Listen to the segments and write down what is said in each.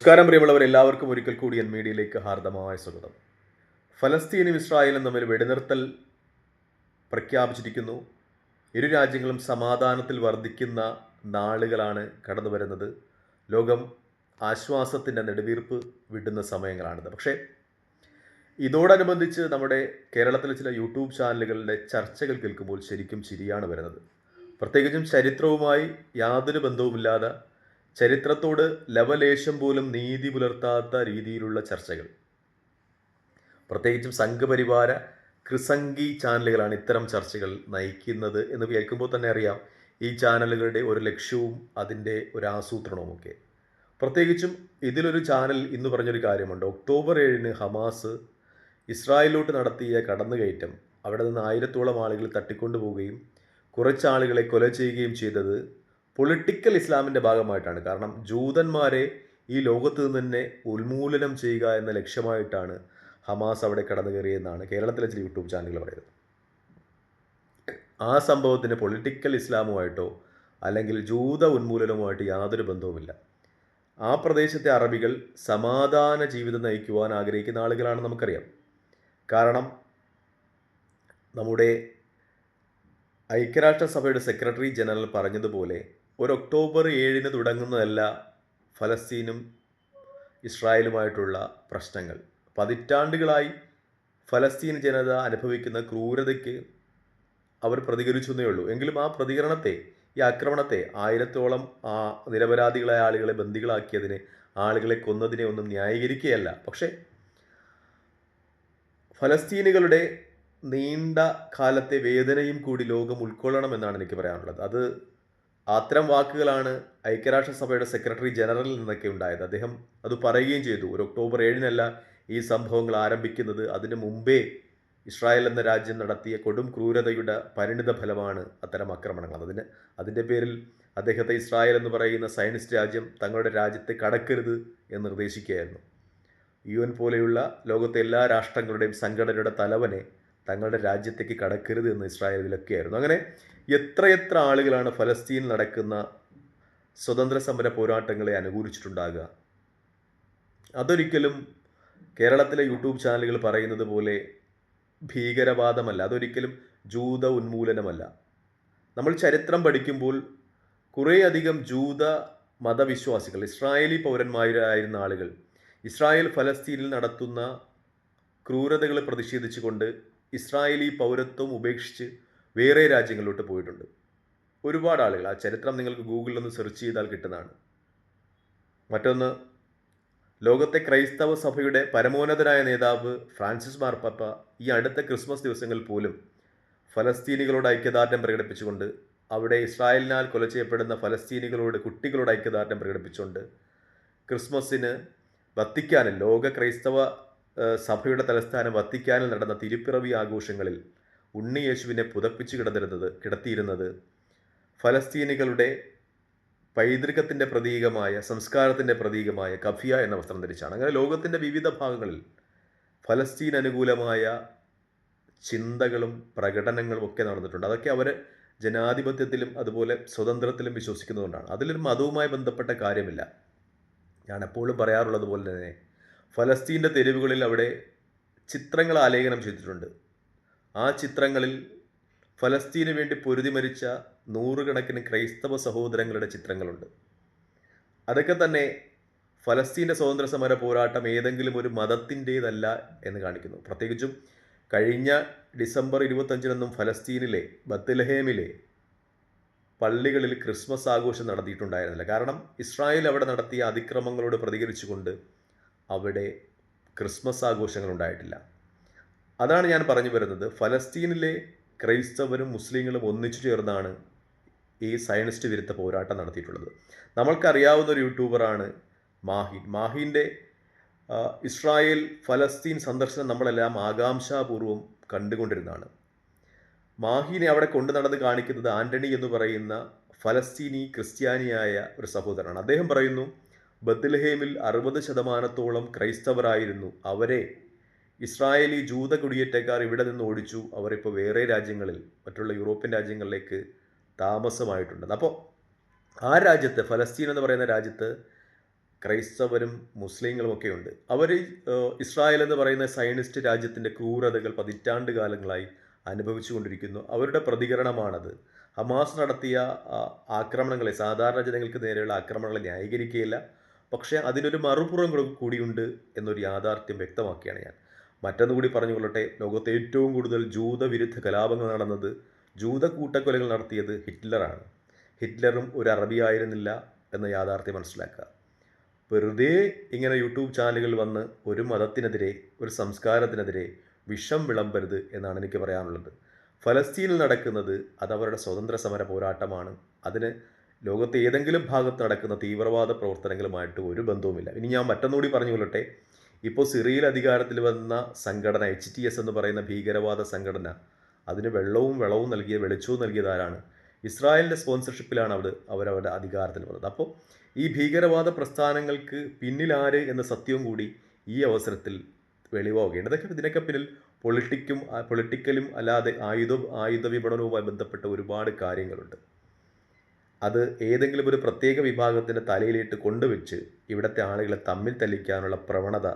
നമസ്കാരം പ്രിയമുള്ളവർ എല്ലാവർക്കും ഒരിക്കൽ കൂടി എൻ മീഡിയയിലേക്ക് ഹാർദമായ സ്വാഗതം. ഫലസ്തീനും ഇസ്രായേലും തമ്മിൽ വെടിനിർത്തൽ പ്രഖ്യാപിച്ചിരിക്കുന്നു. ഇരു രാജ്യങ്ങളും സമാധാനത്തിൽ വർദ്ധിക്കുന്ന നാളുകളാണ് കടന്നു വരുന്നത്. ലോകം ആശ്വാസത്തിന്റെ നെടുവീർപ്പ് വിടുന്ന സമയങ്ങളാണിത്. പക്ഷേ ഇതോടനുബന്ധിച്ച് നമ്മുടെ കേരളത്തിലെ ചില യൂട്യൂബ് ചാനലുകളുടെ ചർച്ചകൾ കേൾക്കുമ്പോൾ ശരിക്കും ശരിയാണ് വരുന്നത്. പ്രത്യേകിച്ചും ചരിത്രവുമായി യാതൊരു ബന്ധവുമില്ലാതെ ചരിത്രത്തോട് ലവലേശം പോലും നീതി പുലർത്താത്ത രീതിയിലുള്ള ചർച്ചകൾ. പ്രത്യേകിച്ചും സംഘപരിവാര ക്രിസംഗി ചാനലുകളാണ് ഇത്തരം ചർച്ചകൾ നയിക്കുന്നത് എന്ന് കേൾക്കുമ്പോൾ തന്നെ അറിയാം ഈ ചാനലുകളുടെ ഒരു ലക്ഷ്യവും അതിന്റെ ഒരു ആസൂത്രണവും ഒക്കെ പ്രത്യേകിച്ചും ഇതിലൊരു ചാനൽ ഇന്ന് പറഞ്ഞൊരു കാര്യമുണ്ട്. ഒക്ടോബർ ഏഴിന് ഹമാസ് ഇസ്രായേലിലോട്ട് നടത്തിയ കടന്നുകയറ്റം അവിടെ നിന്ന് ആയിരത്തോളം ആളുകൾ തട്ടിക്കൊണ്ടുപോവുകയും കുറച്ചാളുകളെ കൊല ചെയ്യുകയും ചെയ്തത് പൊളിറ്റിക്കൽ ഇസ്ലാമിന്റെ ഭാഗമായിട്ടാണ്. കാരണം ജൂതന്മാരെ ഈ ലോകത്ത് നിന്ന് തന്നെ ഉന്മൂലനം ചെയ്യുക എന്ന ലക്ഷ്യമായിട്ടാണ് ഹമാസ് അവിടെ കടന്നു കയറിയെന്നാണ് കേരളത്തിലെ ചില യൂട്യൂബ് ചാനലുകൾ പറയുന്നത്. ആ സംഭവത്തിന് പൊളിറ്റിക്കൽ ഇസ്ലാമുമായിട്ടോ അല്ലെങ്കിൽ ജൂത ഉന്മൂലനവുമായിട്ട് യാതൊരു ബന്ധവുമില്ല. ആ പ്രദേശത്തെ അറബികൾ സമാധാന ജീവിതം നയിക്കുവാൻ ആഗ്രഹിക്കുന്ന ആളുകളാണെന്ന് നമുക്കറിയാം. കാരണം നമ്മുടെ ഐക്യരാഷ്ട്രസഭയുടെ സെക്രട്ടറി ജനറൽ പറഞ്ഞതുപോലെ ഒരു ഒക്ടോബർ ഏഴിന് തുടങ്ങുന്നതല്ല ഫലസ്തീനും ഇസ്രായേലുമായിട്ടുള്ള പ്രശ്നങ്ങൾ. പതിറ്റാണ്ടുകളായി ഫലസ്തീൻ ജനത അനുഭവിക്കുന്ന ക്രൂരതയ്ക്ക് അവർ പ്രതികരിച്ചു എന്നേ ഉള്ളൂ. എങ്കിലും ആ പ്രതികരണത്തെ ഈ ആക്രമണത്തെ ആയിരത്തോളം ആ നിരപരാധികളായ ആളുകളെ ബന്ദികളാക്കിയതിനെ ആളുകളെ കൊന്നതിനെ ഒന്നും ന്യായീകരിക്കുകയല്ല. പക്ഷേ ഫലസ്തീനുകളുടെ നീണ്ട കാലത്തെ വേദനയും കൂടി ലോകം ഉൾക്കൊള്ളണമെന്നാണ് എനിക്ക് പറയാനുള്ളത്. അത് അത്തരം വാക്കുകളാണ് ഐക്യരാഷ്ട്രസഭയുടെ സെക്രട്ടറി ജനറലിൽ നിന്നൊക്കെ ഉണ്ടായത്. അദ്ദേഹം അത് പറയുകയും ചെയ്തു. ഒരു ഒക്ടോബർ ഏഴിനല്ല ഈ സംഭവങ്ങൾ ആരംഭിക്കുന്നത്. അതിന് മുമ്പേ ഇസ്രായേൽ എന്ന രാജ്യം നടത്തിയ കൊടും ക്രൂരതയുടെ പരിണിത ഫലമാണ് അത്തരം ആക്രമണങ്ങൾ. അതിന് അതിന്റെ പേരിൽ അദ്ദേഹത്തെ ഇസ്രായേൽ എന്ന് പറയുന്ന സയനിസ്റ്റ് രാജ്യം തങ്ങളുടെ രാജ്യത്തെ കടക്കരുത് എന്ന് നിർദ്ദേശിക്കുകയായിരുന്നു. യു എൻ പോലെയുള്ള ലോകത്തെ എല്ലാ രാഷ്ട്രങ്ങളുടെയും സംഘടനയുടെ തലവനെ തങ്ങളുടെ രാജ്യത്തേക്ക് കടക്കരുത് എന്ന് ഇസ്രായേൽ വിലക്കുകയായിരുന്നു അങ്ങനെ എത്രയെത്ര ആളുകളാണ് ഫലസ്തീനിൽ നടക്കുന്ന സ്വതന്ത്ര സമര പോരാട്ടങ്ങളെ അനുകൂലിച്ചിട്ടുണ്ടാകുക? അതൊരിക്കലും കേരളത്തിലെ യൂട്യൂബ് ചാനലുകൾ പറയുന്നത് പോലെ ഭീകരവാദമല്ല. അതൊരിക്കലും ജൂത ഉന്മൂലനമല്ല. നമ്മൾ ചരിത്രം പഠിക്കുമ്പോൾ കുറേയധികം ജൂത മതവിശ്വാസികൾ ഇസ്രായേലി പൗരന്മാരായിരുന്ന ആളുകൾ ഇസ്രായേൽ ഫലസ്തീനിൽ നടത്തുന്ന ക്രൂരതകളെ പ്രതിഷേധിച്ചുകൊണ്ട് ഇസ്രായേലി പൗരത്വം ഉപേക്ഷിച്ച് വേറെ രാജ്യങ്ങളിലോട്ട് പോയിട്ടുണ്ട്. ഒരുപാട് ആളുകൾ ആ ചരിത്രം നിങ്ങൾക്ക് ഗൂഗിളിൽ ഒന്ന് സെർച്ച് ചെയ്താൽ കിട്ടുന്നതാണ്. മറ്റൊന്ന് ലോകത്തെ ക്രൈസ്തവ സഭയുടെ പരമോന്നതനായ നേതാവ് ഫ്രാൻസിസ് മാർപ്പാപ്പ ഈ അടുത്ത ക്രിസ്മസ് ദിവസങ്ങളിൽ പോലും ഫലസ്തീനികളോട് ഐക്യദാർഢ്യം പ്രകടിപ്പിച്ചുകൊണ്ട് അവിടെ ഇസ്രായേലിനാൽ കൊല ചെയ്യപ്പെടുന്ന ഫലസ്തീനികളോട് കുട്ടികളോട് ഐക്യദാർഢ്യം പ്രകടിപ്പിച്ചുകൊണ്ട് ക്രിസ്മസിന് വത്തിക്കാനിൽ ലോക ക്രൈസ്തവ സഭയുടെ തലസ്ഥാനം വത്തിക്കാനിൽ നടന്ന തിരുപ്പിറവി ആഘോഷങ്ങളിൽ ഉണ്ണിയേശുവിനെ പുതപ്പിച്ചു കിടന്നിരുന്നത് കിടത്തിയിരുന്നത് ഫലസ്തീനികളുടെ പൈതൃകത്തിന്റെ പ്രതീകമായ സംസ്കാരത്തിന്റെ പ്രതീകമായ കഫിയ എന്ന വസ്ത്രം ധരിച്ചാണ്. അങ്ങനെ ലോകത്തിന്റെ വിവിധ ഭാഗങ്ങളിൽ ഫലസ്തീൻ അനുകൂലമായ ചിന്തകളും പ്രകടനങ്ങളും ഒക്കെ നടന്നിട്ടുണ്ട്. അതൊക്കെ അവർ ജനാധിപത്യത്തിലും അതുപോലെ സ്വതന്ത്രത്തിലും വിശ്വസിക്കുന്നതുകൊണ്ടാണ്. അതിലൊരു മതവുമായി ബന്ധപ്പെട്ട കാര്യമില്ല. ഞാൻ എപ്പോഴും പറയാറുള്ളത് പോലെ തന്നെ ഫലസ്തീന്റെ തെരുവുകളിൽ അവിടെ ചിത്രങ്ങൾ ആലേഖനം ചെയ്തിട്ടുണ്ട്. ആ ചിത്രങ്ങളിൽ ഫലസ്തീന് വേണ്ടി പൊരുതി മരിച്ച നൂറുകണക്കിന് ക്രൈസ്തവ സഹോദരങ്ങളുടെ ചിത്രങ്ങളുണ്ട്. അതൊക്കെ തന്നെ ഫലസ്തീന്റെ സ്വാതന്ത്ര്യ സമര പോരാട്ടം ഏതെങ്കിലും ഒരു മതത്തിന്റേതല്ല എന്ന് കാണിക്കുന്നു. പ്രത്യേകിച്ചും കഴിഞ്ഞ ഡിസംബർ ഇരുപത്തഞ്ചിനൊന്നും ഫലസ്തീനിലെ ബത്തലഹേമിലെ പള്ളികളിൽ ക്രിസ്മസ് ആഘോഷം നടത്തിയിട്ടുണ്ടായിരുന്നില്ല. കാരണം ഇസ്രായേൽ അവിടെ നടത്തിയ അതിക്രമങ്ങളോട് പ്രതികരിച്ചുകൊണ്ട് അവിടെ ക്രിസ്മസ് ആഘോഷങ്ങൾ ഉണ്ടായിട്ടില്ല. അതാണ് ഞാൻ പറഞ്ഞു വരുന്നത്. ഫലസ്തീനിലെ ക്രൈസ്തവരും മുസ്ലിങ്ങളും ഒന്നിച്ചു ചേർന്നാണ് ഈ സയനിസ്റ്റ് വിരുദ്ധ പോരാട്ടം നടത്തിയിട്ടുള്ളത്. നമ്മൾക്കറിയാവുന്ന ഒരു യൂട്യൂബറാണ് മാഹിൻ. മാഹിന്റെ ഇസ്രായേൽ ഫലസ്തീൻ സന്ദർശനം നമ്മളെല്ലാം ആകാംക്ഷാപൂർവം കണ്ടുകൊണ്ടിരുന്നതാണ്. മാഹിനെ അവിടെ കൊണ്ടു നടന്ന് കാണിക്കുന്നത് ആന്റണി എന്ന് പറയുന്ന ഫലസ്തീനി ക്രിസ്ത്യാനിയായ ഒരു സഹോദരനാണ്. അദ്ദേഹം പറയുന്നു ബദ്ലഹേമിൽ അറുപത് ശതമാനത്തോളം ക്രൈസ്തവരായിരുന്നു അവരെ ഇസ്രായേലി ജൂത കുടിയേറ്റക്കാർ ഇവിടെ നിന്ന് ഓടിച്ചു. അവരിപ്പോൾ വേറെ രാജ്യങ്ങളിൽ മറ്റുള്ള യൂറോപ്യൻ രാജ്യങ്ങളിലേക്ക് താമസമായിട്ടുണ്ട്. അപ്പോൾ ആ രാജ്യത്ത് ഫലസ്തീൻ എന്ന് പറയുന്ന രാജ്യത്ത് ക്രൈസ്തവരും മുസ്ലിങ്ങളും ഒക്കെ ഉണ്ട്. അവർ ഇസ്രായേൽ എന്ന് പറയുന്ന സയനിസ്റ്റ് രാജ്യത്തിന്റെ ക്രൂരതകൾ പതിറ്റാണ്ട് കാലങ്ങളായി അനുഭവിച്ചുകൊണ്ടിരിക്കുന്നു അവരുടെ പ്രതികരണമാണത്. ഹമാസ് നടത്തിയ ആക്രമണങ്ങളെ സാധാരണ ജനങ്ങൾക്ക് നേരെയുള്ള ആക്രമണങ്ങളെ ന്യായീകരിക്കുകയില്ല. പക്ഷേ അതിനൊരു മറുപുറം കൂടിയുണ്ട് എന്നൊരു യാഥാർത്ഥ്യം വ്യക്തമാക്കിയാണ് ഞാൻ. മറ്റൊന്നു കൂടി പറഞ്ഞുകൊള്ളട്ടെ. ലോകത്തെ ഏറ്റവും കൂടുതൽ ജൂതവിരുദ്ധ കലാപങ്ങൾ നടന്നത് ജൂത കൂട്ടക്കൊലകൾ നടത്തിയത് ഹിറ്റ്ലറാണ്. ഹിറ്റ്ലറും ഒരു അറബിയായിരുന്നില്ല എന്ന യാഥാർത്ഥ്യം മനസ്സിലാക്കുക. വെറുതെ ഇങ്ങനെ യൂട്യൂബ് ചാനലുകൾ വന്ന് ഒരു മതത്തിനെതിരെ ഒരു സംസ്കാരത്തിനെതിരെ വിഷം വിളമ്പരുത് എന്നാണ് എനിക്ക് പറയാനുള്ളത്. ഫലസ്തീനിൽ നടക്കുന്നത് അത് അവരുടെ സ്വതന്ത്ര സമര പോരാട്ടമാണ്. അതിന് ലോകത്തെ ഏതെങ്കിലും ഭാഗത്ത് നടക്കുന്ന തീവ്രവാദ പ്രവർത്തനങ്ങളുമായിട്ട് ഒരു ബന്ധവുമില്ല. ഇനി ഞാൻ മറ്റൊന്നുകൂടി പറഞ്ഞു കൊള്ളട്ടെ ഇപ്പോൾ സിറിയയിൽ അധികാരത്തിൽ വന്ന സംഘടന എച്ച് ടി എസ് എന്ന് പറയുന്ന ഭീകരവാദ സംഘടന അതിന് വെള്ളവും വെളവും നൽകിയ വെളിച്ചവും നൽകിയത് ആരാണ്? ഇസ്രായേലിന്റെ സ്പോൺസർഷിപ്പിലാണ് അവർ അവരവരുടെ അധികാരത്തിൽ വന്നത്. അപ്പോൾ ഈ ഭീകരവാദ പ്രസ്ഥാനങ്ങൾക്ക് പിന്നിലാര് എന്ന സത്യവും കൂടി ഈ അവസരത്തിൽ വെളിവാകുകയാണ് ഇതൊക്കെ ഇതിനൊക്കെ പിന്നിൽ പൊളിറ്റിക്കും പൊളിറ്റിക്കലും അല്ലാതെ ആയുധ ആയുധ വിപണനവുമായി ബന്ധപ്പെട്ട ഒരുപാട് കാര്യങ്ങളുണ്ട്. അത് ഏതെങ്കിലും ഒരു പ്രത്യേക വിഭാഗത്തിന്റെ തലയിലിട്ട് കൊണ്ടുവച്ച് ഇവിടുത്തെ ആളുകളെ തമ്മിൽ തല്ലിക്കാനുള്ള പ്രവണത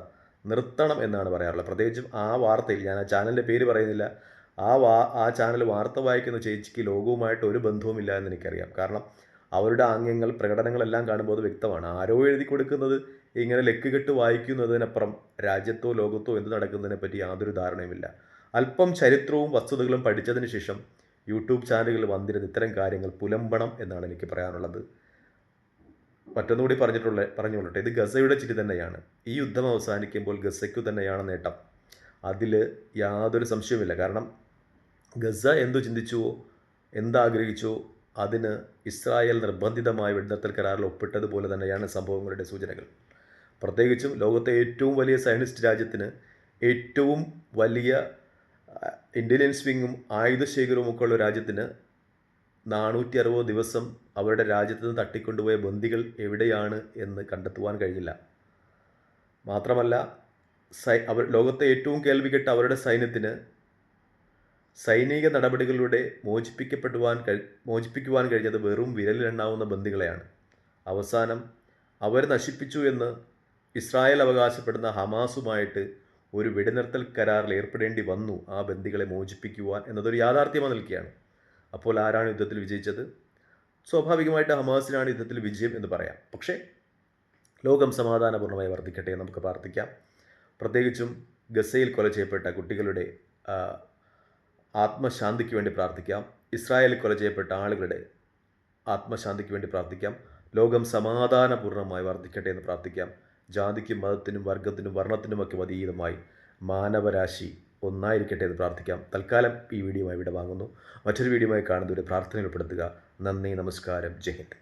നിർത്തണം എന്നാണ് പറയാറുള്ളത്. പ്രത്യേകിച്ചും ആ വാർത്തയിൽ ഞാൻ ആ ചാനലിന്റെ പേര് പറയുന്നില്ല. ആ വാ ആ ചാനൽ വാർത്ത വായിക്കുന്ന ചേച്ചിക്ക് ലോകവുമായിട്ട് ഒരു ബന്ധവുമില്ല എന്ന് എനിക്കറിയാം. കാരണം അവരുടെ ആംഗ്യങ്ങൾ പ്രകടനങ്ങളെല്ലാം കാണുമ്പോൾ അത് വ്യക്തമാണ്. ആരോ എഴുതി കൊടുക്കുന്നത് ഇങ്ങനെ ലെക്ക് കെട്ട് വായിക്കുന്നതിനപ്പുറം രാജ്യത്തോ ലോകത്തോ എന്ത് നടക്കുന്നതിനെ പറ്റി യാതൊരു ധാരണയുമില്ല. അല്പം ചരിത്രവും വസ്തുതകളും പഠിച്ചതിന് ശേഷം യൂട്യൂബ് ചാനലുകൾ വന്നിരുന്ന ഇത്തരം കാര്യങ്ങൾ പുലമ്പണം എന്നാണ് എനിക്ക് പറയാനുള്ളത്. മറ്റൊന്നുകൂടി പറഞ്ഞിട്ടുള്ള പറഞ്ഞുകൊള്ളട്ടെ. ഇത് ഗസയുടെ ചിരി തന്നെയാണ്. ഈ യുദ്ധം അവസാനിക്കുമ്പോൾ ഗസയ്ക്കു തന്നെയാണ് നേട്ടം. അതിൽ യാതൊരു സംശയവുമില്ല. കാരണം ഗസ എന്തു ചിന്തിച്ചുവോ എന്താഗ്രഹിച്ചുവോ അതിന് ഇസ്രായേൽ നിർബന്ധിതമായ വെടിനിർത്തൽ കരാറിൽ ഒപ്പിട്ടതുപോലെ തന്നെയാണ് സംഭവങ്ങളുടെ സൂചനകൾ. പ്രത്യേകിച്ചും ലോകത്തെ ഏറ്റവും വലിയ സയനിസ്റ്റ് രാജ്യത്തിന് ഏറ്റവും വലിയ ഇന്റലിജൻസ് വിങ്ങും ആയുധശേഖരവും ഒക്കെ ഉള്ള രാജ്യത്തിന് നാനൂറ്റി അറുപത് ദിവസം അവരുടെ രാജ്യത്ത് നിന്ന് തട്ടിക്കൊണ്ടുപോയ ബന്ദികൾ എവിടെയാണ് എന്ന് കണ്ടെത്തുവാൻ കഴിഞ്ഞില്ല. മാത്രമല്ല സൈ അവർ ലോകത്തെ ഏറ്റവും കേൾവികെട്ട അവരുടെ സൈന്യത്തിന് സൈനിക നടപടികളിലൂടെ മോചിപ്പിക്കപ്പെടുവാൻ കഴി മോചിപ്പിക്കുവാൻ കഴിഞ്ഞത് വെറും വിരലിലെണ്ണാവുന്ന ബന്ദികളെയാണ്. അവസാനം അവർ നശിപ്പിച്ചു എന്ന് ഇസ്രായേൽ അവകാശപ്പെടുന്ന ഹമാസുമായിട്ട് ഒരു വെടിനിർത്തൽ കരാറിൽ ഏർപ്പെടേണ്ടി വന്നു ആ ബന്ദികളെ മോചിപ്പിക്കുവാൻ എന്നതൊരു യാഥാർത്ഥ്യമായി നിൽക്കുകയാണ്. അപ്പോൾ ആരാണ് യുദ്ധത്തിൽ വിജയിച്ചത്? സ്വാഭാവികമായിട്ട് ഹമാസിനാണ് യുദ്ധത്തിൽ വിജയം എന്ന് പറയാം. പക്ഷേ ലോകം സമാധാനപൂർണമായി വർദ്ധിക്കട്ടെ നമുക്ക് പ്രാർത്ഥിക്കാം. പ്രത്യേകിച്ചും ഗസയിൽ കൊല ചെയ്യപ്പെട്ട കുട്ടികളുടെ ആത്മശാന്തിക്ക് വേണ്ടി പ്രാർത്ഥിക്കാം. ഇസ്രായേലിൽ കൊല ചെയ്യപ്പെട്ട ആളുകളുടെ ആത്മശാന്തിക്ക് വേണ്ടി പ്രാർത്ഥിക്കാം. ലോകം സമാധാനപൂർണമായി വർദ്ധിക്കട്ടെ എന്ന് പ്രാർത്ഥിക്കാം. ജാതിക്കും മതത്തിനും വർഗത്തിനും വർണത്തിനുമൊക്കെ അതീതമായി മാനവരാശി ഒന്നായിരിക്കട്ടെ എന്ന് പ്രാർത്ഥിക്കാം. തൽക്കാലം ഈ വീഡിയോ ഇവിടെ വാങ്ങുന്നു. മറ്റൊരു വീഡിയോയുമായി കാണുന്നവരെ പ്രാർത്ഥനയിൽപ്പെടുത്തുക നന്ദി നമസ്കാരം. ജയ് ഹിന്ദ്.